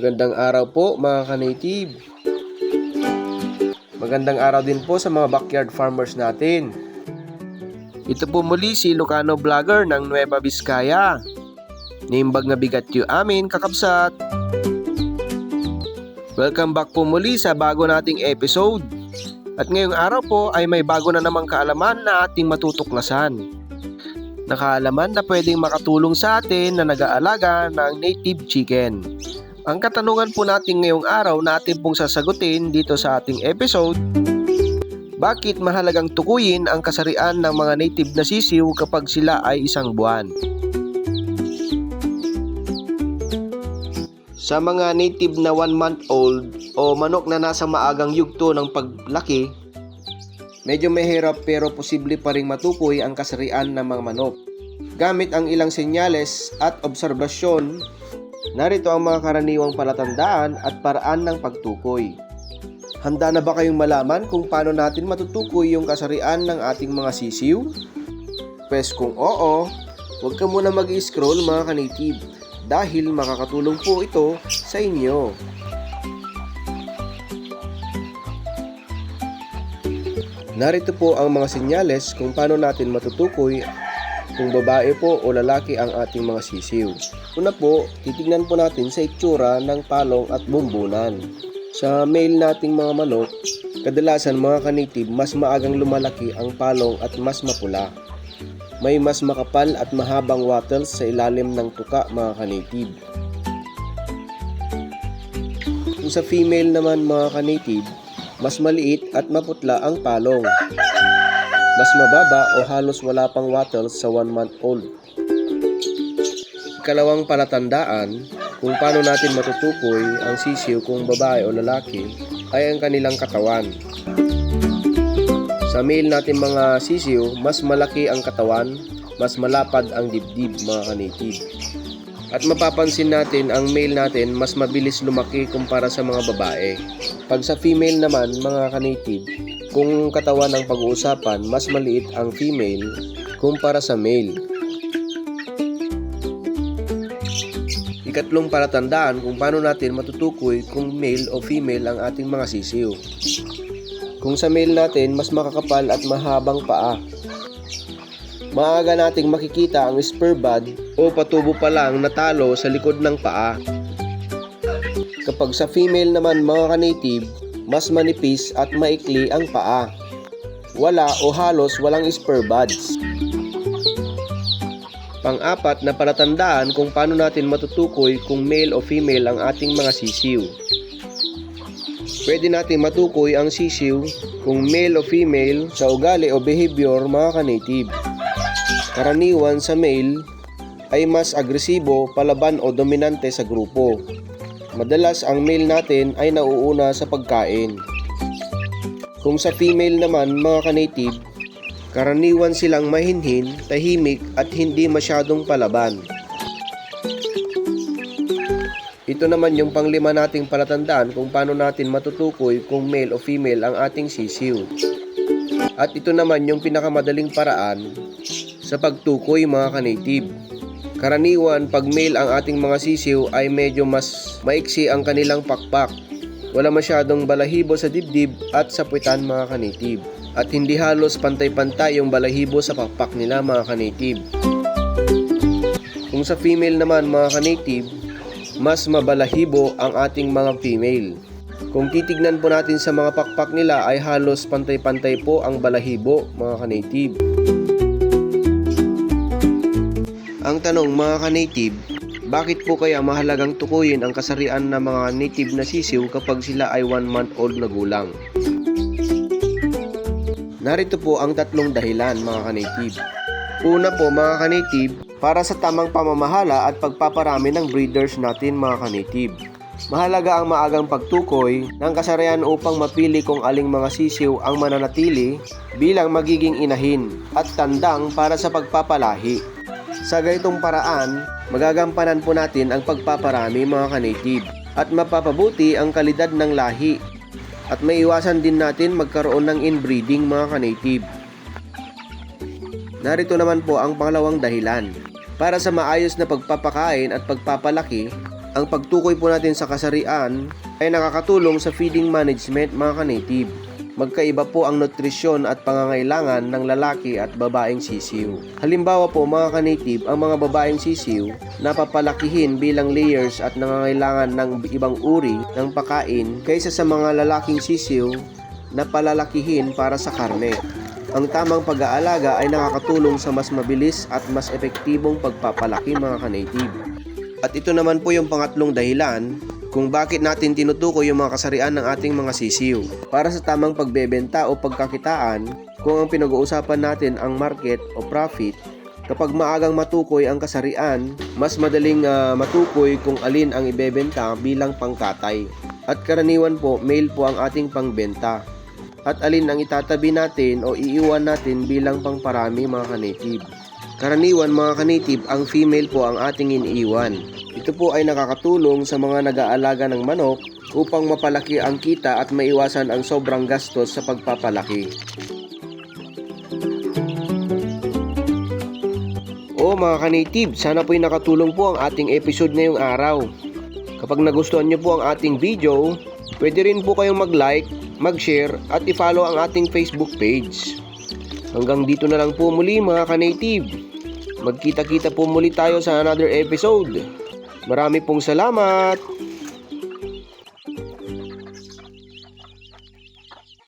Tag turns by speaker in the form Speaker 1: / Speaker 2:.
Speaker 1: Magandang araw po mga ka-native. Magandang araw din po sa mga backyard farmers natin. Ito po muli si Lucano Vlogger ng Nueva Vizcaya. Nimbag na bigat yu amin kakabsat. Welcome back po muli sa bago nating episode. At ngayong araw po ay may bago na namang kaalaman na ating matutuklasan. Nakaalaman na pwedeng makatulong sa atin na nag-aalaga ng native chicken. Ang katanungan po natin ngayong araw na pong sasagutin dito sa ating episode, bakit mahalagang tukuyin ang kasarian ng mga native na sisiw kapag sila ay isang buwan? Sa mga native na 1 month old o manok na nasa maagang yugto ng paglaki, medyo mahirap pero posible pa rin matukoy ang kasarian ng mga manok. Gamit ang ilang senyales at obserbasyon, narito ang mga karaniwang palatandaan at paraan ng pagtukoy. Handa na ba kayong malaman kung paano natin matutukoy yung kasarian ng ating mga sisiw? Pwes kung oo, huwag ka muna mag-scroll mga ka-native dahil makakatulong po ito sa inyo. Narito po ang mga senyales kung paano natin matutukoy kung babae po o lalaki ang ating mga sisiw. Una po, titignan po natin sa itsura ng palong at bumbunan. Sa male nating mga manok, kadalasan mga kanitib mas maagang lumalaki ang palong at mas mapula. May mas makapal at mahabang wattles sa ilalim ng tuka mga kanitib. Kung sa female naman mga kanitib, mas maliit at maputla ang palong. Mas mababa o halos wala pang wattles sa 1 month old. Ikalawang palatandaan kung paano natin matutukoy ang sisiw kung babae o lalaki ay ang kanilang katawan. Sa male natin mga sisiw, mas malaki ang katawan, mas malapad ang dibdib mga kanitib. At mapapansin natin ang male natin mas mabilis lumaki kumpara sa mga babae. Pag sa female naman mga kanitib, kung katawan ang pag-uusapan, mas maliit ang female kumpara sa male. Ikatlong palatandaan kung paano natin matutukoy kung male o female ang ating mga sisiw. Kung sa male natin, mas makakapal at mahabang paa. Maaga nating makikita ang spur bud o patubo pa lang natalo sa likod ng paa. Kapag sa female naman mga ka-native, mas manipis at maikli ang paa. Wala o halos walang spur buds. Pang-apat na palatandaan kung paano natin matutukoy kung male o female ang ating mga sisiw. Pwede natin matukoy ang sisiw kung male o female sa ugali o behavior mga ka-native. Karaniwan sa male ay mas agresibo, palaban o dominante sa grupo. Madalas ang male natin ay nauuna sa pagkain. Kung sa female naman mga ka-native, karaniwan silang mahinhin, tahimik at hindi masyadong palaban. Ito naman yung panglima nating palatandaan kung paano natin matutukoy kung male o female ang ating sisiw. At ito naman yung pinakamadaling paraan sa pagtukoy mga ka-native. Karaniwan, pag male ang ating mga sisiw ay medyo mas maiksi ang kanilang pakpak. Wala masyadong balahibo sa dibdib at sa puwitan mga ka-native. At hindi halos pantay-pantay yung balahibo sa pakpak nila mga ka-native. Kung sa female naman mga ka-native, mas mabalahibo ang ating mga female. Kung titignan po natin sa mga pakpak nila ay halos pantay-pantay po ang balahibo mga ka-native. Ang tanong mga ka-native, bakit po kaya mahalagang tukuyin ang kasarian ng mga native na sisiw kapag sila ay 1 month old na gulang? Narito po ang tatlong dahilan mga ka-native. Una po mga ka-native, para sa tamang pamamahala at pagpaparami ng breeders natin mga ka-native. Mahalaga ang maagang pagtukoy ng kasarian upang mapili kung aling mga sisiw ang mananatili bilang magiging inahin at tandang para sa pagpapalahi. Sa ganitong paraan, magagampanan po natin ang pagpaparami mga ka-native at mapapabuti ang kalidad ng lahi at maiwasan din natin magkaroon ng inbreeding mga ka-native. Narito naman po ang pangalawang dahilan. Para sa maayos na pagpapakain at pagpapalaki, Ang pagtukoy po natin sa kasarian ay nakakatulong sa feeding management mga ka-native. Magkaiba po ang nutrisyon at pangangailangan ng lalaki at babaeng sisiw. Halimbawa po mga ka-native, ang mga babaeng sisiw napapalakihin bilang layers at nangangailangan ng ibang uri ng pakain kaysa sa mga lalaking sisiw na palalakihin para sa karne. Ang tamang pag-aalaga ay nakakatulong sa mas mabilis at mas epektibong pagpapalaki mga ka-native. At ito naman po yung pangatlong dahilan kung bakit natin tinutukoy yung mga kasarian ng ating mga sisiw. Para sa tamang pagbebenta o pagkakitaan, kung ang pinag-uusapan natin ang market o profit, kapag maagang matukoy ang kasarian, mas madaling ah, matukoy kung alin ang ibebenta bilang pangkatay. At karaniwan po, male po ang ating pangbenta. At alin ang itatabi natin o iiwan natin bilang pangparami mga ka-native. Karaniwan mga ka-native, ang female po ang ating iniiwan. Ito po ay nakakatulong sa mga nag-aalaga ng manok upang mapalaki ang kita at maiwasan ang sobrang gastos sa pagpapalaki. O mga ka-native, sana po'y nakatulong po ang ating episode ngayong araw. Kapag nagustuhan niyo po ang ating video, pwede rin po kayong mag-like, mag-share at i-follow ang ating Facebook page. Hanggang dito na lang po muli mga ka-native. Magkita-kita po muli tayo sa another episode. Marami pong salamat!